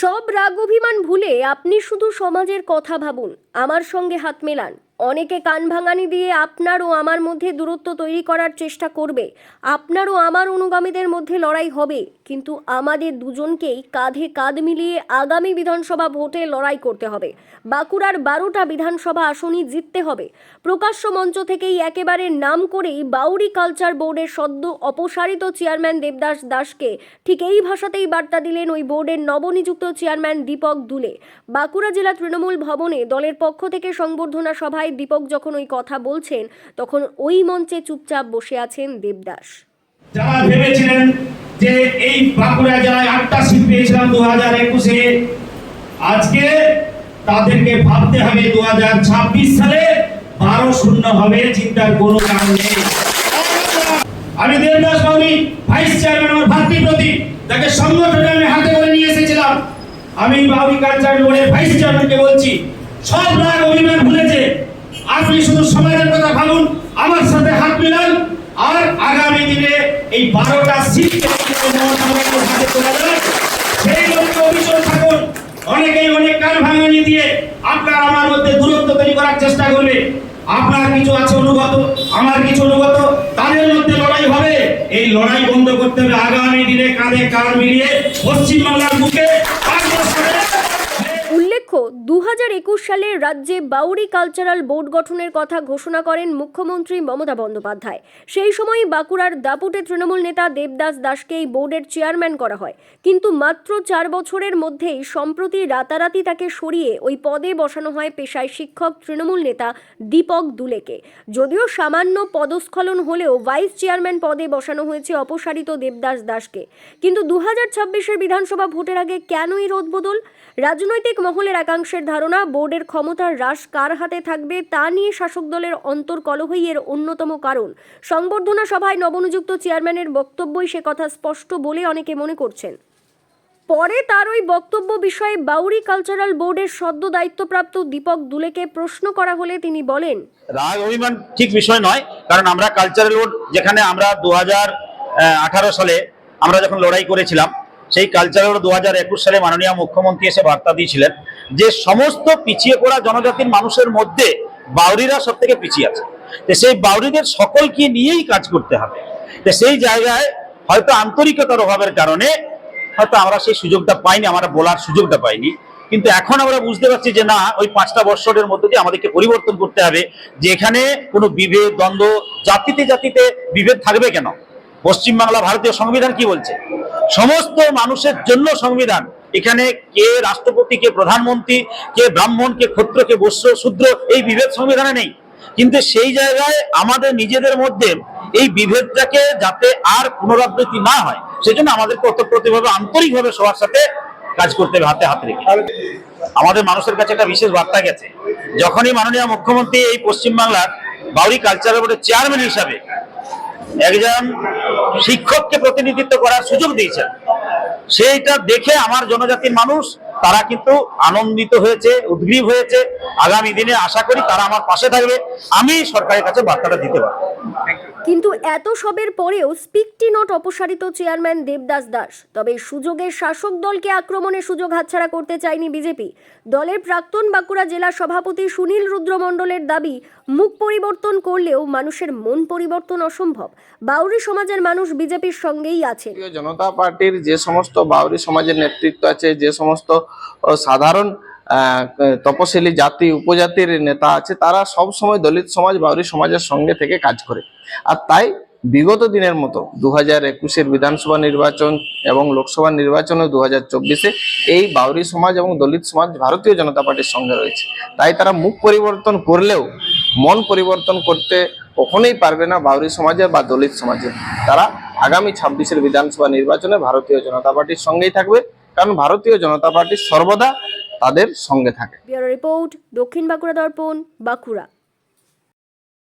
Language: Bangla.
সব রাগ অভিমান ভুলে আপনি শুধু সমাজের কথা ভাবুন, আমার সঙ্গে হাত মেলান। অনেকে কান ভাঙানি দিয়ে আপনার ও আমার মধ্যে দূরত্ব তৈরি করার চেষ্টা করবে, আপনার ও আমার অনুগামীদের মধ্যে লড়াই হবে। কিন্তু আমাদের দুজনকেই কাঁধে কাঁধ মিলিয়ে আগামী বিধানসভা ভোটে লড়াই করতে হবে। বাঁকুড়ার বারোটা বিধানসভা আসনই জিততে হবে। প্রকাশ্য মঞ্চ থেকেই একেবারে নাম করেই বাউরি কালচার বোর্ডের সদ্য অপসারিত চেয়ারম্যান দেবদাস দাসকে ঠিক এই ভাষাতেই বার্তা দিলেন ওই বোর্ডের নবনিযুক্ত চেয়ারম্যান দীপক দুলে। বাঁকুড়া জেলা তৃণমূল ভবনে দলের পক্ষ থেকে সংবর্ধনা সভায় দীপক যখন ওই কথা বলছেন, তখন ওই মঞ্চে চুপচাপ বসে আছেন দেবদাস। যারা ভেবেছিলেন যে এই বাঁকুড়া জেলায় আটটা সিট পেয়েছিলাম দু হাজার একুশে। আজকে তাদেরকে ভাবতে হবে দু হাজার ছাব্বিশ সালে বারো শূন্য হবে চিন্তার কোনো কারণ নেই। আমি দেবদাস বাবুই ভাইস চেয়ারম্যান আমার ভাতৃপ্রতি তাকে সংগঠনে আমি হাতে করে নিয়ে এসেছিলাম। আমি বাবুই কালচার বোর্ডের ভাইস চেয়ারম্যানকে বলছি, সব রাগ অভিমান ভুলেছে। আপনি শুধু সমাজের কথা ভাবুন, আমার সাথে হাত মিলান। আর আগামী দিনে এই বারোটা সিট হাতে তুলে দেবেন অনেকেই অনেক কান ভাঙানি দিয়ে আপনার আমার মধ্যে দূরত্ব তৈরি করার চেষ্টা করবে আপনার কিছু আছে অনুগত আমার কিছু অনুগত তাদের মধ্যে লড়াই হবে এই লড়াই বন্ধ করতে হবে। আগামী দিনে কাঁধে কাঁধ মিলিয়ে পশ্চিমবাংলার বুকে উল্লেখ্য দু সালে রাজ্যে বাউরি কালচারাল বোর্ড গঠনের কথা ঘোষণা করেন মুখ্যমন্ত্রী মমতা বন্দ্যোপাধ্যায়। সেই সময় বাঁকুড়ার দাপুটে তৃণমূল নেতা দেবদাস দাসকে এই বোর্ডের চেয়ারম্যান করা হয়। কিন্তু মাত্র চার বছরের মধ্যেই সম্প্রতি রাতারাতি তাকে সরিয়ে ওই পদে বসানো হয় পেশায় শিক্ষক তৃণমূল নেতা দীপক দুলেকে। যদিও সামান্য পদস্খলন হলেও ভাইস চেয়ারম্যান পদে বসানো হয়েছে অপসারিত দেবদাস দাসকে। কিন্তু দু হাজার বিধানসভা ভোটের আগে কেন কেনই রদবদল রাজনৈতিক মহলের একাংশের ধারণা, বোর্ডের ক্ষমতার হ্রাস কার হাতে থাকবে তা নিয়ে শাসক দলের অন্তর্কলহই এর অন্যতম কারণ। সংবর্ধনা সভায় নবনিযুক্ত চেয়ারম্যানের বক্তব্যই সে কথা স্পষ্ট বলে অনেকে মনে করছেন। পরে তার ওই বক্তব্য বিষয়ে বাউরি কালচারাল বোর্ডের সদ্য দায়িত্বপ্রাপ্ত দীপক দুলেকে প্রশ্ন করা হলে তিনি বলেন, রাগ, অভিমান ঠিক বিষয় নয়, কারণ আমরা কালচারাল বোর্ড যেখানে আমরা দু আঠারো সালে আমরা যখন লড়াই করেছিলাম, সেই কালচারাল বোর্ড দু সালে মাননীয় মুখ্যমন্ত্রী এসে বার্তা দিয়েছিলেন যে সমস্ত পিছিয়ে পড়া জনজাতির মানুষের মধ্যে বাউরিরা সব থেকে পিছিয়ে আছে। তো সেই বাউরিদের সকলকে নিয়েই কাজ করতে হবে। তো সেই জায়গায় হয়তো আন্তরিকতার অভাবের কারণে হয়তো আমরা সেই সুযোগটা পাইনি, আমরা বলার সুযোগটা পাইনি। কিন্তু এখন আমরা বুঝতে পারছি যে না, ওই পাঁচটা বৎসরের মধ্যে দিয়ে আমাদেরকে পরিবর্তন করতে হবে, যে এখানে কোনো বিভেদ, দ্বন্দ্ব, জাতিতে জাতিতে বিভেদ থাকবে কেন? পশ্চিমবাংলা ভারতীয় সংবিধান কি বলছে? সমস্ত মানুষের জন্য সংবিধান এখানে কে রাষ্ট্রপতি, কে প্রধানমন্ত্রী, কে ব্রাহ্মণ, কে ক্ষত্র কে বৈশ্য শূদ্র, এই বিভেদ সংবিধানে নেই। কিন্তু সেই জায়গায় আমাদের নিজেদের মধ্যে এই বিভেদটাকে যাতে আর পুনরাবৃত্তি না হয়, সেজন্য আমাদেরকে ওতপ্রোতভাবে, আন্তরিকভাবে সবার সাথে কাজ করতে হবে, হাতে হাত রেখে। আমাদের মানুষের কাছে একটা বিশেষ বার্তা গেছে। যখনই মাননীয় মুখ্যমন্ত্রী এই পশ্চিমবাংলার বাউরি কালচারাল বোর্ডের চেয়ারম্যান হিসাবে একজন শিক্ষককে প্রতিনিধিত্ব করার সুযোগ দিয়েছেন সেইটা দেখে আমার জনজাতির মানুষ তারা কিন্তু আনন্দিত হয়েছে উদ্গ্রীব হয়েছে। আগামী দিনে আশা করি তারা আমার পাশে থাকবে। আমি সরকারের কাছে বার্তাটা দিতে পারব। কিন্তু এত সবের পরেও স্পিকটি নোট অপসারিত চেয়ারম্যান দেবদাস দাস। তবে সুযোগে শাসক দলকে আক্রমণের সুযোগ হাতছাড়া করতে চায়নি বিজেপি। দলের প্রাক্তন বাঁকুড়া জেলা সভাপতি সুনীল রুদ্র মণ্ডলের দাবি মুখ পরিবর্তন করলেও মানুষের মন পরিবর্তন অসম্ভব। বাউরি সমাজের মানুষ বিজেপির সঙ্গেই আছেন। ভারতীয় জনতা পার্টির যে সমস্ত বাউরি সমাজের নেতৃত্ব আছে যে সমস্ত সাধারণ তপশিলি জাতি, উপজাতির নেতা আছে, তারা সব সময় দলিত সমাজ, বাউরি সমাজের সঙ্গে থেকে কাজ করে। আর তাই বিগত দিনের মতো দু হাজার একুশের বিধানসভা নির্বাচন এবং লোকসভা নির্বাচনে দু হাজার চব্বিশে এই বাউরি সমাজ এবং দলিত সমাজ ভারতীয় জনতা পার্টির সঙ্গে রয়েছে। তাই তারা মুখ পরিবর্তন করলেও মন পরিবর্তন করতে কখনোই পারবে না বাউরি সমাজের বা দলিত সমাজের তারা আগামী ছাব্বিশের বিধানসভা নির্বাচনে ভারতীয় জনতা পার্টির সঙ্গেই থাকবে। কারণ ভারতীয় জনতা পার্টি সর্বদা তাদের সঙ্গে থাকে। রিপোর্ট দক্ষিণ বাঁকুড়া দর্পণ বাঁকুড়া।